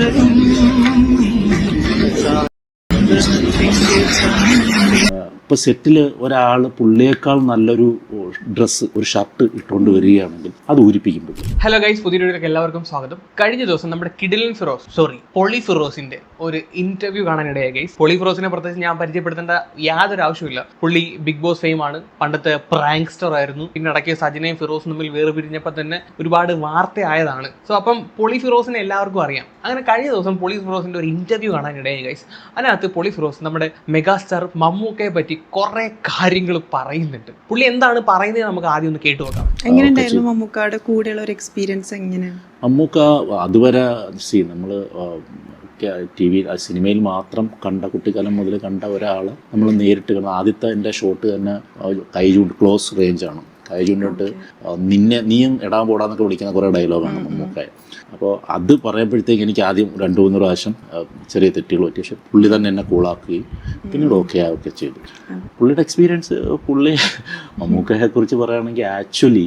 the ooh. Thought the pink time. ഇപ്പോൾ സെറ്റിൽ ഒരാൾ പുള്ളിയേക്കാൾ നല്ലൊരു ഡ്രസ്സ് ഒരു ഷർട്ട് ഇട്ടുകൊണ്ട് വരികയാണെങ്കിൽ അത് ഊരിപ്പിക്കുമ്പോൾ. ഹലോ ഗൈസ് പുതിയ വീഡിയോയിലേക്ക് എല്ലാവർക്കും സ്വാഗതം. കഴിഞ്ഞ ദിവസം നമ്മുടെ കിഡിലിൻ ഫിറോസ് സോറി പൊളി ഫിറോസിന്റെ ഒരു ഇന്റർവ്യൂ കാണാനിടയായി ഗൈസ് പൊളി ഫിറോസിനെ പ്രത്യേകിച്ച് ഞാൻ പരിചയപ്പെടുത്തേണ്ട യാതൊരു ആവശ്യമില്ല പുള്ളി ബിഗ് ബോസ് ഫെയിം ആണ്. പണ്ടത്തെ പ്രാങ്സ്റ്റർ ആയിരുന്നു. പിന്നെ ഇടയ്ക്ക് സജിനയും ഫിറോസും തമ്മിൽ വേർപിരിഞ്ഞപ്പോൾ തന്നെ ഒരുപാട് വാർത്തയായതാണ്. സോ അപ്പം പൊളി ഫിറോസിനെ എല്ലാവർക്കും അറിയാം. അങ്ങനെ കഴിഞ്ഞ ദിവസം പൊളി ഫിറോസിന്റെ ഒരു ഇന്റർവ്യൂ കാണാനിടയായി ഗൈസ് അതിനകത്ത് പൊളി ഫിറോസ് നമ്മുടെ മെഗാസ്റ്റാർ മമ്മൂക്കയെ പറ്റി കുറെ കാര്യങ്ങൾ പറയുന്നുണ്ട്. പുള്ളി എന്താണ് പറയുന്നത് നമുക്ക് ആദ്യം ഒന്ന് കേട്ടു നോക്കാം. എങ്ങനെയുണ്ടായിരുന്നു മമ്മൂക്കാടെ കൂടെയുള്ള ഒരു എക്സ്പീരിയൻസ് എങ്ങനെയാണ് മമ്മൂക്ക അതുവരെ സി നമ്മൾ ടി വി സിനിമയിൽ മാത്രം കണ്ട കുട്ടിക്കാലം മുതൽ കണ്ട ഒരാൾ നമ്മൾ നേരിട്ട് കണ്ട ആദ്യത്തെ എന്റെ ഷോട്ട് തന്നെ കൈ ക്ലോസ് റേഞ്ചാണ് കൈ ചൂണ്ടിട്ട് നിന്നെ നീയും എടാൻ പോടാന്നൊക്കെ വിളിക്കുന്ന കുറേ ഡയലോഗാണ് മമ്മൂക്കായ അപ്പോൾ അത് പറയുമ്പോഴത്തേക്ക് എനിക്ക് ആദ്യം രണ്ട് മൂന്ന് പ്രാവശ്യം ചെറിയ തെറ്റുകൾ പറ്റി. പക്ഷെ പുള്ളി തന്നെ എന്നെ കൂളാക്കുകയും പിന്നീട് ഓക്കെ ആവുകയൊക്കെ ചെയ്തു. പുള്ളിയുടെ എക്സ്പീരിയൻസ് പുള്ളി മമ്മൂക്കയെ കുറിച്ച് പറയുകയാണെങ്കിൽ ആക്ച്വലി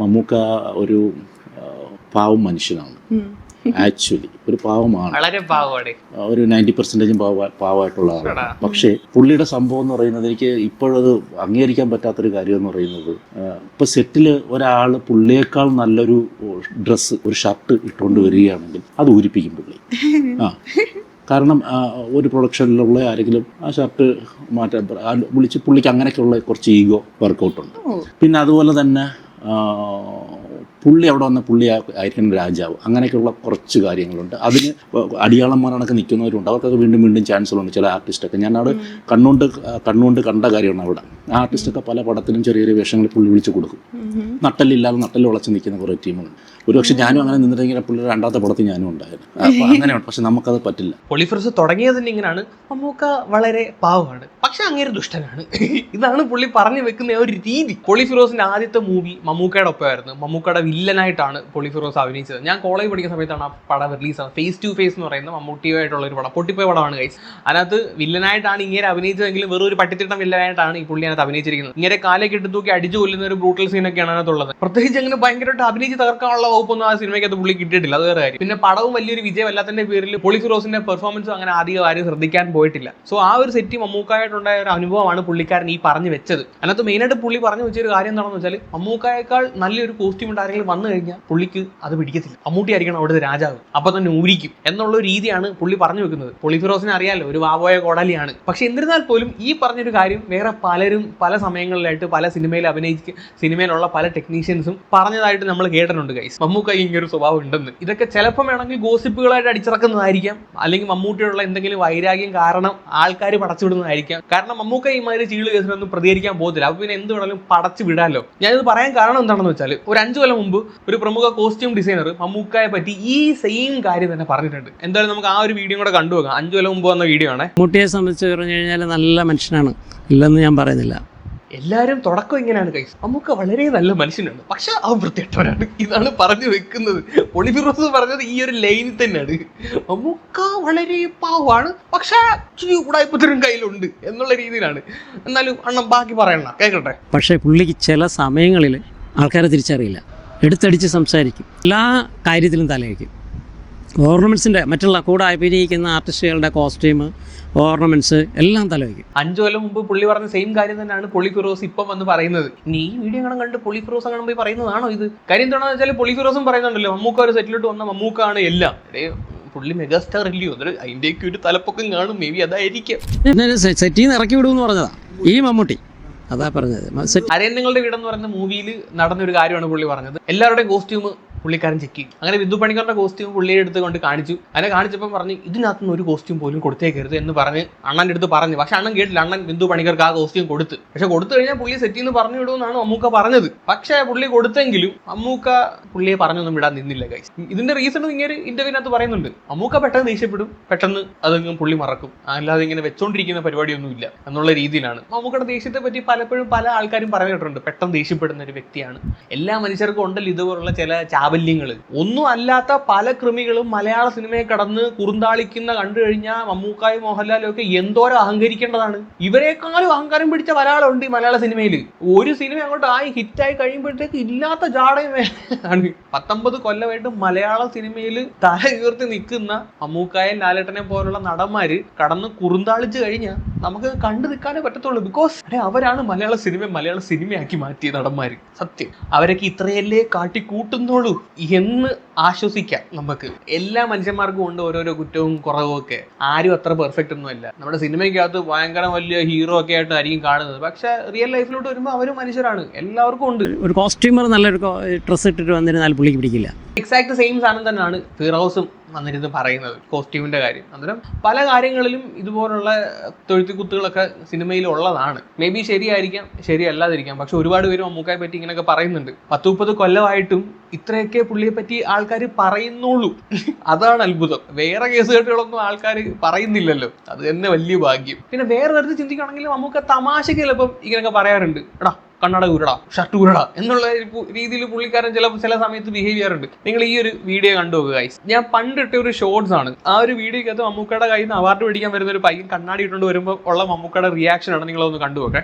മമ്മൂക്ക ഒരു പാവം മനുഷ്യനാണ്. ആക്ച്വലി ഒരു പാവമാണ്. വളരെ പാവമാണ്. ഒരു നയന്റി പെർസെന്റേജും പാവ പാവമായിട്ടുള്ള ആളാണ്. പക്ഷേ പുള്ളിയുടെ സംഭവം എന്ന് പറയുന്നത് എനിക്ക് ഇപ്പോഴത് അംഗീകരിക്കാൻ പറ്റാത്തൊരു കാര്യം എന്ന് പറയുന്നത് ഇപ്പോൾ സെറ്റിൽ ഒരാൾ പുള്ളിയേക്കാൾ നല്ലൊരു ഡ്രസ്സ് ഒരു ഷർട്ട് ഇട്ടുകൊണ്ട് വരികയാണെങ്കിൽ അത് ഊരിപ്പിക്കും പുള്ളി. ആ. കാരണം ഒരു പ്രൊഡക്ഷനിലുള്ള ആരെങ്കിലും ആ ഷർട്ട് മാറ്റാൻ വിളിച്ച് പുള്ളിക്ക് അങ്ങനെയൊക്കെയുള്ള കുറച്ച് ഈഗോ വർക്കൗട്ടുണ്ട് പിന്നെ അതുപോലെ തന്നെ പുള്ളി അവിടെ വന്ന പുള്ളി ആയിരിക്കണം രാജാവ്. അങ്ങനെയൊക്കെയുള്ള കുറച്ച് കാര്യങ്ങളുണ്ട്. അതിന് അടിയാളന്മാരണൊക്കെ നിൽക്കുന്നവരുണ്ട്. അവർക്കൊക്കെ വീണ്ടും വീണ്ടും ചാൻസുകളുണ്ട്. ചില ആർട്ടിസ്റ്റൊക്കെ. ഞാൻ അവിടെ കണ്ണുകൊണ്ട് കണ്ണുകൊണ്ട് കണ്ട കാര്യമാണ് അവിടെ. ആർട്ടിസ്റ്റൊക്കെ പല പടത്തിലും ചെറിയ ചെറിയ വേഷങ്ങൾ പുള്ളി വിളിച്ചു കൊടുക്കും. നട്ടലില്ലാതെ നട്ടൽ ഉളച്ച് നിൽക്കുന്ന കുറേ ടീമുണ്ട് ഒരുപക്ഷെ ഞാനും അങ്ങനെ നിന്നിട്ടെങ്കിൽ പുള്ളി രണ്ടാമത്തെ പടത്തിൽ ഞാനും ഉണ്ടായിരുന്നു. അപ്പോൾ അങ്ങനെയുണ്ട്. പക്ഷെ നമുക്കത് പറ്റില്ല. പൊളിഫ്രസ് തുടങ്ങിയത് ഇങ്ങനെയാണ്. മമ്മൂക്ക വളരെ പാവമാണ്. പക്ഷെ അങ്ങേര് ദുഷ്ടനാണ്. ഇതാണ് പുള്ളി പറഞ്ഞു വെക്കുന്ന ഒരു രീതി. പൊളിഫിറോസിന്റെ ആദ്യത്തെ മൂവി മമ്മൂക്കയുടെ ഒപ്പമായിരുന്നു. മമ്മൂക്കയുടെ വില്ലനായിട്ടാണ് പൊളിഫിറോസ് അഭിനയിച്ചത്. ഞാൻ കോളേജ് പഠിക്കുന്ന സമയത്താണ് ആ പടം റിലീസ് ആണ് ഫേസ് ടു ഫേസ് എന്ന് പറയുന്ന മമ്മൂട്ടിയായിട്ടുള്ള ഒരു പടം. പൊട്ടിപ്പോയ പടമാണ് കഴിച്ച് അതിനകത്ത് വില്ലനായിട്ടാണ് ഇങ്ങനെ അഭിനയിച്ചതെങ്കിലും വെറും ഒരു പട്ടിത്തിട്ടം വില്ലനായിട്ടാണ് ഈ പുള്ളി അതിനകത്ത് അഭിനയിച്ചിരിക്കുന്നത്. ഇങ്ങനെ കാലേ കെട്ടി തൂക്കി അടിച്ചു കൊല്ലുന്ന ഒരു ബ്രൂട്ടൽ സീനൊക്കെയാണ് അതിനകത്തുള്ളത്. പ്രത്യേകിച്ച് അങ്ങനെ ഭയങ്കരമായിട്ട് അഭിനയിച്ച് തകർക്കാനുള്ള വകുപ്പൊന്നും ആ സിനിമയ്ക്കകത്ത് പുള്ളി കിട്ടിയിട്ടില്ല. അത് വേറെ കാര്യം. പിന്നെ പടവും വലിയൊരു വിജയമല്ലാത്തതിന്റെ പേരിൽ പൊളി റോസിന്റെ പെർഫോമൻസും അങ്ങനെ അധികം ആരും ശ്രദ്ധിക്കാൻ പോയിട്ടില്ല. സോ ആ ഒരു സെറ്റ് മമ്മൂക്കായിട്ടുണ്ടായ ഒരു അനുഭവമാണ് പുള്ളിക്കാരൻ ഈ പറഞ്ഞു വെച്ചത്. അതിനകത്ത് മെയിനായിട്ട് പുള്ളി പറഞ്ഞു വെച്ചൊരു കാര്യം എന്താണെന്ന് വെച്ചാൽ മമ്മൂക്കായേക്കാൾ നല്ലൊരു കോസ്റ്റ്യൂം ഇട്ട് ആരെങ്കിലും വന്നു കഴിഞ്ഞാൽ പുള്ളിക്ക് അത് പിടിക്കത്തില്ല. മമ്മൂട്ടി ആയിരിക്കണം അവിടുത്തെ രാജാവ്. അപ്പൊ തന്നെ ഊരിക്കും. എന്നുള്ള രീതിയാണ് പുള്ളി പറഞ്ഞു വെക്കുന്നത്. പൊളി ഫിറോസിനെ അറിയാലോ ഒരു വാവോയ കോടാലിയാണ്. പക്ഷെ എന്നിരുന്നാൽ പോലും ഈ പറഞ്ഞൊരു കാര്യം വേറെ പലരും പല സമയങ്ങളിലായിട്ട് പല സിനിമയിൽ അഭിനയിച്ച് സിനിമയിലുള്ള പല ടെക്നീഷ്യൻസും പറഞ്ഞതായിട്ട് നമ്മൾ കേട്ടിട്ടുണ്ട് ഗൈസ് മമ്മൂക്ക ഇങ്ങനെ ഒരു സ്വഭാവം ഉണ്ടെന്ന്. ഇതൊക്കെ ചിലപ്പോൾ വേണമെങ്കിൽ ഗോസിപ്പുകളായിട്ട് അടിച്ചിറക്കുന്നതായിരിക്കാം. അല്ലെങ്കിൽ മമ്മൂട്ടിയോടുള്ള എന്തെങ്കിലും വൈരാഗ്യം കാരണം ആൾക്കാർ പടച്ചുവിടുന്നതായിരിക്കാം. കാരണം മമ്മൂക്ക ഈ ചീൾ കേസിനൊന്നും പ്രതികരിക്കാൻ പോകത്തില്ല. അപ്പൊ പിന്നെ എന്ത് വേണമെങ്കിലും പടച്ചു വിടാലോ? ഞാനിത് പറയാൻ കാരണം എന്താണെന്ന് വെച്ചാൽ ഒരു അഞ്ചു കൊല്ലം മുമ്പ് ഒരു പ്രമുഖ കോസ്റ്റ്യൂം ഡിസൈനർ മമ്മൂക്കയെ പറ്റി ഈ സെയിം കാര്യം തന്നെ പറഞ്ഞിട്ടുണ്ട്. എന്തായാലും നമുക്ക് ആ ഒരു വീഡിയോ കൂടെ കണ്ടുപോകാം അഞ്ചു കൊല്ലം മുമ്പ് വന്ന വീഡിയോ ആണ്. മമ്മൂട്ടിയെ സംബന്ധിച്ച് പറഞ്ഞു കഴിഞ്ഞാൽ നല്ല മനുഷ്യനാണ്. ഇല്ലെന്ന് ഞാൻ പറയുന്നില്ല. എല്ലാവരും തുടക്കം ഇങ്ങനെയാണ് കൈസ് നമുക്ക് വളരെ നല്ല മനുഷ്യനാണ്. പക്ഷെ അവൻ വൃത്തിയട്ടവനാണ് ഇതാണ് പറഞ്ഞു വെക്കുന്നത്. പൊളി ഫിറോസ് പറഞ്ഞത് ഈ ഒരു ലൈനിൽ തന്നെയാണ്. മമ്മൂക്ക വളരെ പാവമാണ്. പക്ഷെ ഉടായ്പത്തിനും കയ്യിലുണ്ട് എന്നുള്ള രീതിയിലാണ്. എന്നാലും അണ്ണം ബാക്കി പറയണ കേൾക്കട്ടെ പക്ഷെ പുള്ളിക്ക് ചില സമയങ്ങളിൽ ആൾക്കാരെ തിരിച്ചറിയില്ല. എടുത്തടിച്ച് സംസാരിക്കും. എല്ലാ കാര്യത്തിലും തലവയ്ക്കും ഓർണമെന്റ്സിന്റെ മറ്റുള്ള കൂടെ അഭിനയിക്കുന്ന ആർട്ടിസ്റ്റുകളുടെ കോസ്റ്റ്യൂം ഓർണമെന്റ്സ് എല്ലാം തലവയ്ക്കും. അഞ്ചു കൊല്ലം മുമ്പ് പുള്ളി പറഞ്ഞ സെയിം കാര്യം തന്നെയാണ് പുള്ളി ഫിറോസ് ഇപ്പം വന്ന് പറയുന്നത്. ഇനി ഈ വീഡിയോ കാണാൻ കണ്ട് പുള്ളി ഫിറോസ് അങ്ങനെ പോയി പറയുന്നതാണോ ഇത്? കാര്യം എന്താണെന്ന് വെച്ചാൽ പുള്ളി ഫിറോസും പറയുന്നുണ്ടല്ലോ മമ്മൂക്ക ഒരു സെറ്റിലോട്ട് വന്ന മമ്മൂക്കാണ് എല്ലാം. പുള്ളി മെഗാസ്റ്റാർ ഇല്ലയോ അതൊരു അതിന്റെയൊക്കെ ഒരു തലപ്പൊക്കം കാണും മേ ബി അതായിരിക്കും. സെറ്റിൽ നിന്ന് ഇറക്കി വിടുമെന്ന് പറഞ്ഞതാ. ഈ മമ്മൂട്ടി. അതാ പറഞ്ഞത്. അരയന്നങ്ങളുടെ വീടെന്ന് പറയുന്ന മൂവിയിൽ നടന്നൊരു കാര്യമാണ് പുള്ളി പറഞ്ഞത്. എല്ലാവരുടെയും കോസ്റ്റ്യൂം പുള്ളിക്കാരൻ ചെക്ക് ചെയ്യും. അങ്ങനെ ബിന്ദു പണിക്കറിന്റെ കോസ്റ്റ്യൂം പുള്ളിയെ എടുത്തുകൊണ്ട് കാണിച്ചു. അതിനെ കാണിച്ചപ്പോൾ പറഞ്ഞു ഇതിനകത്തുനിന്ന് ഒരു കോസ്റ്റ്യൂം പോലും കൊടുത്തേക്കരുത് എന്ന് പറഞ്ഞ് അണ്ണന്റെ അടുത്ത് പറഞ്ഞു. പക്ഷെ അണ്ണൻ കേട്ടില്ല അണ്ണൻ ബിന്ദു പണിക്കർക്ക് ആ കോസ്റ്റ്യൂം കൊടുത്ത്. പക്ഷെ കൊടുത്തു കഴിഞ്ഞാൽ പുള്ളി സെറ്റിൽ നിന്ന് പറഞ്ഞു വിടുമെന്നാണ് അമ്മൂക്ക പറഞ്ഞത്. പക്ഷേ പുള്ളി കൊടുത്തെങ്കിലും അമ്മൂക്ക പുള്ളിയെ പറഞ്ഞൊന്നും വിടാൻ നിന്നില്ല ഗൈസ് ഇതിന്റെ റീസൺ ഇങ്ങനെ ഇന്റർവ്യൂവിനകത്ത് പറയുന്നുണ്ട്. അമ്മൂക്ക പെട്ടെന്ന് ദേഷ്യപ്പെടും പെട്ടെന്ന് അതങ്ങ് പുള്ളി മറക്കും. അല്ലാതെ ഇങ്ങനെ വെച്ചോണ്ടിരിക്കുന്ന പരിപാടിയൊന്നും ഇല്ല എന്നുള്ള രീതിയിലാണ്. അമ്മൂക്കയുടെ ദേഷ്യത്തെ പറ്റി പലപ്പോഴും പല ആൾക്കാരും പറഞ്ഞിട്ടുണ്ട്. പെട്ടെന്ന് ദേഷ്യപ്പെടുന്ന ഒരു വ്യക്തിയാണ്. എല്ലാ മനുഷ്യർക്കും ഉണ്ടല്ലോ ഇതുപോലുള്ള ചില ചാബല്യങ്ങൾ ഒന്നും അല്ലാത്ത പല കൃമികളും മലയാള സിനിമയെ കടന്ന് കുറുന്താളിക്കുന്ന കണ്ടു കഴിഞ്ഞാൽ മമ്മൂക്കായും മോഹൻലാലും ഒക്കെ എന്തോരം അഹങ്കരിക്കേണ്ടതാണ്. ഇവരെക്കാളും അഹങ്കാരം പിടിച്ച ഒരാളുണ്ട് ഈ മലയാള സിനിമയിൽ ഒരു സിനിമ അങ്ങോട്ട് ആയി ഹിറ്റായി കഴിയുമ്പോഴത്തേക്ക് ഇല്ലാത്ത ജാടയും ആണ്. പത്തൊമ്പത് കൊല്ലമായിട്ട് മലയാള സിനിമയിൽ തല ഉയർത്തി നിൽക്കുന്ന മമ്മൂക്കായും ലാലേട്ടനെ പോലുള്ള നടന്മാര് കടന്ന് കുറുന്താളിച്ച് കഴിഞ്ഞാൽ നമുക്ക് കണ്ടു നിൽക്കാനേ പറ്റത്തുള്ളൂ. ബിക്കോസ് അതെ അവരാണ് മലയാള സിനിമ മലയാള സിനിമയാക്കി മാറ്റിയ നടന്മാര്. സത്യം. അവരൊക്കെ ഇത്രയല്ലേ കാട്ടി കൂട്ടുന്നുള്ളൂ എന്ന് ആശ്വസിക്കാം നമുക്ക്. എല്ലാ മനുഷ്യന്മാർക്കും ഉണ്ട് ഓരോരോ കുറ്റവും കുറവും ഒക്കെ. ആരും അത്ര പെർഫെക്റ്റ് ഒന്നുമല്ല നമ്മുടെ സിനിമയ്ക്കകത്ത് ഭയങ്കര വലിയ ഹീറോ ഒക്കെ ആയിട്ടായിരിക്കും കാണുന്നത്. പക്ഷെ റിയൽ ലൈഫിലോട്ട് വരുമ്പോൾ അവരും മനുഷ്യരാണ്. എല്ലാവർക്കും ഉണ്ട്. ഒരു കോസ്റ്റ്യൂമർ നല്ലൊരു ഡ്രസ്സ് ഇട്ടിട്ട് വന്നിരുന്നാൽ പുള്ളിക്ക് പിടിക്കില്ല. എക്സാക്ട് സെയിം സാധനം തന്നെയാണ്. ഫിറോസും വന്നിരുന്ന് പറയുന്നത് കോസ്റ്റ്യൂമിന്റെ കാര്യം. അന്നേരം പല കാര്യങ്ങളിലും ഇതുപോലുള്ള തൊഴുത്തിക്കുത്തുകളൊക്കെ സിനിമയിൽ ഉള്ളതാണ് മേ ബി ശരിയായിരിക്കാം ശരിയല്ലാതിരിക്കാം. പക്ഷെ ഒരുപാട് പേര് മമ്മൂക്കായെ പറ്റി ഇങ്ങനെയൊക്കെ പറയുന്നുണ്ട്. പത്ത് മുപ്പത് കൊല്ലമായിട്ടും ഇത്രയൊക്കെ പുള്ളിയെ പറ്റി ആൾക്കാർ പറയുന്നുള്ളൂ. അതാണ് അത്ഭുതം. വേറെ കേസുകെട്ടുകളൊന്നും ആൾക്കാർ പറയുന്നില്ലല്ലോ. അത് തന്നെ വലിയ ഭാഗ്യം. പിന്നെ വേറെ തരത്തിൽ ചിന്തിക്കുകയാണെങ്കിൽ നമുക്ക് തമാശക്ക് ചിലപ്പം ഇങ്ങനെയൊക്കെ പറയാറുണ്ട്. എടാ കണ്ണട ഊരടാ ഷർട്ട് ഊരടാ എന്നുള്ള രീതിയിൽ പുള്ളിക്കാരൻ ചില ചില സമയത്ത് ബിഹേവ് ചെയ്യാറുണ്ട്. നിങ്ങൾ ഈ ഒരു വീഡിയോ കണ്ടു നോക്കുക ഗൈസ് ഞാൻ പണ്ടിട്ട ഒരു ഷോർട്സ് ആണ്. ആ ഒരു വീഡിയോക്കകത്ത് മമ്മൂക്കയുടെ കയ്യിൽ നിന്ന് അവാർഡ് മേടിക്കാൻ വരുന്ന ഒരു പയ്യൻ കണ്ണാടി ഇട്ടുകൊണ്ട് വരുമ്പോൾ ഉള്ള മമ്മൂക്കയുടെ റിയാക്ഷൻ ആണ് നിങ്ങളൊന്ന് കണ്ടു നോക്കേ.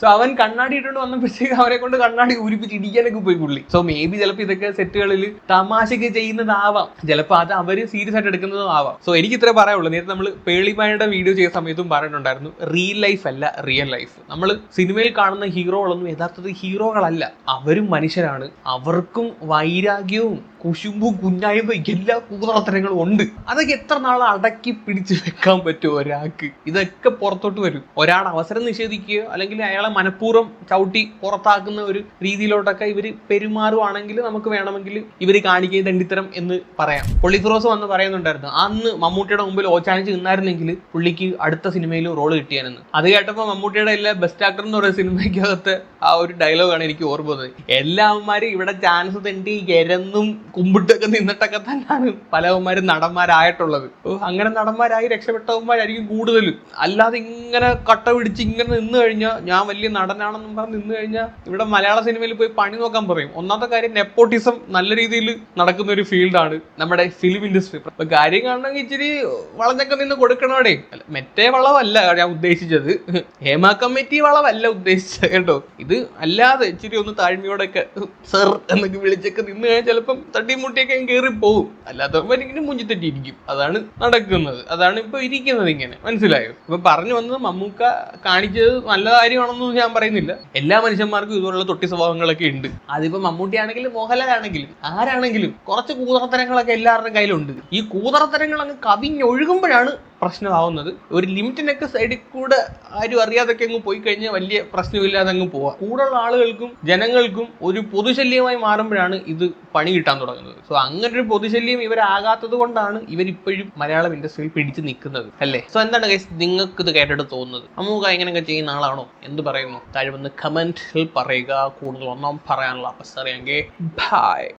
സോ അവൻ കണ്ണാടി ഇട്ടുകൊണ്ട് വന്നപ്പോഴത്തേക്ക് അവരെ കൊണ്ട് കണ്ണാടി ഊരിപ്പിച്ച് ഇടിക്കാനൊക്കെ പോയി പുള്ളി. സോ മേ ബി ചിലപ്പോൾ ഇതൊക്കെ സെറ്റുകളിൽ തമാശക്ക് ചെയ്യുന്നതാവാം. ചിലപ്പോൾ അത് അവർ സീരിയസ് ആയിട്ട് എടുക്കുന്നതും ആവാം. സോ എനിക്ക് ഇത്രേ പറയാനുള്ളൂ. നേരത്തെ നമ്മൾ പേളിമായുടെ വീഡിയോ ചെയ്ത സമയത്തും പറഞ്ഞിട്ടുണ്ടായിരുന്നു റിയൽ ലൈഫ് അല്ല റിയൽ ലൈഫ് നമ്മൾ സിനിമയിൽ കാണുന്ന ഹീറോകളൊന്നും യഥാർത്ഥത്തിൽ ഹീറോകളല്ല. അവരും മനുഷ്യരാണ്. അവർക്കും വൈരാഗ്യവും കുശുമ്പും കുഞ്ഞായ്മ എല്ലാ കൂതറത്തരങ്ങളും ഉണ്ട്. അതൊക്കെ എത്ര നാൾ അടക്കി പിടിച്ചു വെക്കാൻ പറ്റും ഒരാൾക്ക്? ഇതൊക്കെ പുറത്തോട്ട് വരും. ഒരാൾ അവസരം നിഷേധിക്കുകയോ അല്ലെങ്കിൽ അയാളെ മനഃപൂർവം ചവിട്ടി പുറത്താക്കുന്ന ഒരു രീതിയിലോട്ടൊക്കെ ഇവർ പെരുമാറുവാണെങ്കിൽ നമുക്ക് വേണമെങ്കിൽ ഇവർ കാണിക്കുകയും തണ്ടിത്തരം എന്ന് പറയാം. പൊള്ളിഫിറോസ് വന്ന് പറയുന്നുണ്ടായിരുന്നു അന്ന് മമ്മൂട്ടിയുടെ മുമ്പിൽ ഓച്ചാനിച്ച് നിന്നായിരുന്നെങ്കിൽ പുള്ളിക്ക് അടുത്ത സിനിമയിലും റോൾ കിട്ടിയാനെന്ന്. അത് കേട്ടപ്പോൾ മമ്മൂട്ടിയുടെ എല്ലാ ബെസ്റ്റ് ആക്ടർ എന്ന് പറയുന്ന സിനിമയ്ക്കകത്ത് ആ ഒരു ഡയലോഗാണ് എനിക്ക് ഓർമ്മ വന്നത്. എല്ലാവന്മാരും ഇവിടെ ചാൻസ് തെണ്ടി എരന്നും കുമ്പിട്ടൊക്കെ നിന്നിട്ടൊക്കെ തന്നെയാണ് പലവന്മാരും നടന്മാരായിട്ടുള്ളത്. അങ്ങനെ നടന്മാരായി രക്ഷപ്പെട്ടവന്മാരായിരിക്കും കൂടുതലും. അല്ലാതെ ഇങ്ങനെ കട്ട പിടിച്ച് ഇങ്ങനെ നിന്ന് കഴിഞ്ഞാൽ ഞാൻ വലിയ നടനാണെന്നും പറഞ്ഞ് നിന്ന് കഴിഞ്ഞാൽ ഇവിടെ മലയാള സിനിമയിൽ പോയി പണി നോക്കാൻ പറയും. ഒന്നാമത്തെ കാര്യം നെപ്പോട്ടിസം നല്ല രീതിയിൽ നടക്കുന്ന ഒരു ഫീൽഡാണ് നമ്മുടെ ഫിലിം ഇൻഡസ്ട്രി. അപ്പൊ കാര്യം കാണണമെങ്കിൽ ഇച്ചിരി വളഞ്ഞൊക്കെ നിന്ന് കൊടുക്കണോടെ മറ്റേ വളവല്ല ഞാൻ ഉദ്ദേശിച്ചത്. ഹേമ കമ്മിറ്റി വളവല്ല ഉദ്ദേശിച്ചത് കേട്ടോ. ഇത് അല്ലാതെ ഇച്ചിരി ഒന്ന് താഴ്മയോടൊക്കെ സർ എന്നൊക്കെ വിളിച്ചൊക്കെ നിന്ന് കഴിഞ്ഞാൽ ചിലപ്പം തട്ടിമുട്ടിയൊക്കെ കയറി പോകും അല്ലാത്തവന്മാർ ഇങ്ങനെ മുഞ്ചിത്തെറ്റിയിരിക്കും അതാണ് നടക്കുന്നത്. അതാണ് ഇപ്പൊ ഇരിക്കുന്നത് ഇങ്ങനെ. മനസ്സിലായോ? ഇപ്പൊ പറഞ്ഞു വന്നത് മമ്മൂക്ക കാണിച്ചത് നല്ല കാര്യമാണെന്നൊന്നും ഞാൻ പറയുന്നില്ല. എല്ലാ മനുഷ്യന്മാർക്കും ഇതുപോലുള്ള തൊട്ടി സ്വഭാവങ്ങളൊക്കെ ഉണ്ട്. അതിപ്പോ മമ്മൂട്ടി ആണെങ്കിലും മോഹൻലാൽ ആണെങ്കിലും ആരാണെങ്കിലും കുറച്ച് കൂതറത്തരങ്ങളൊക്കെ എല്ലാവരുടെയും കയ്യിലുണ്ട്. ഈ കൂതറത്തരങ്ങൾ അങ്ങ് കവിഞ്ഞൊഴുകുമ്പോഴാണ് പ്രശ്നമാവുന്നത്. ഒരു ലിമിറ്റിനൊക്കെ സൈഡിൽ കൂടെ ആരും അറിയാതൊക്കെ അങ്ങ് പോയി കഴിഞ്ഞാൽ വലിയ പ്രശ്നമില്ലാതെ അങ്ങ് പോവാം. കൂടുതലുള്ള ആളുകൾക്കും ജനങ്ങൾക്കും ഒരു പൊതുശല്യമായി മാറുമ്പോഴാണ് ഇത് പണി കിട്ടാൻ തുടങ്ങുന്നത്. സോ അങ്ങനെ ഒരു പൊതുശല്യം ഇവരാകാത്തത് കൊണ്ടാണ് ഇവരിപ്പോഴും മലയാളം ഇൻഡസ്ട്രിയിൽ പിടിച്ചു നിൽക്കുന്നത്. അല്ലേ? സോ എന്താണ് കേസ് നിങ്ങൾക്ക് ഇത് കേട്ടിട്ട് തോന്നുന്നത്? അമ്മൂക്ക ഇങ്ങനെയൊക്കെ ചെയ്യുന്ന ആളാണോ? എന്ത് പറയുന്നു? താഴെ വന്ന് കമന്റിൽ പറയുക. കൂടുതൽ ഒന്നും പറയാനുള്ള അവസരം എങ്കിൽ ബൈ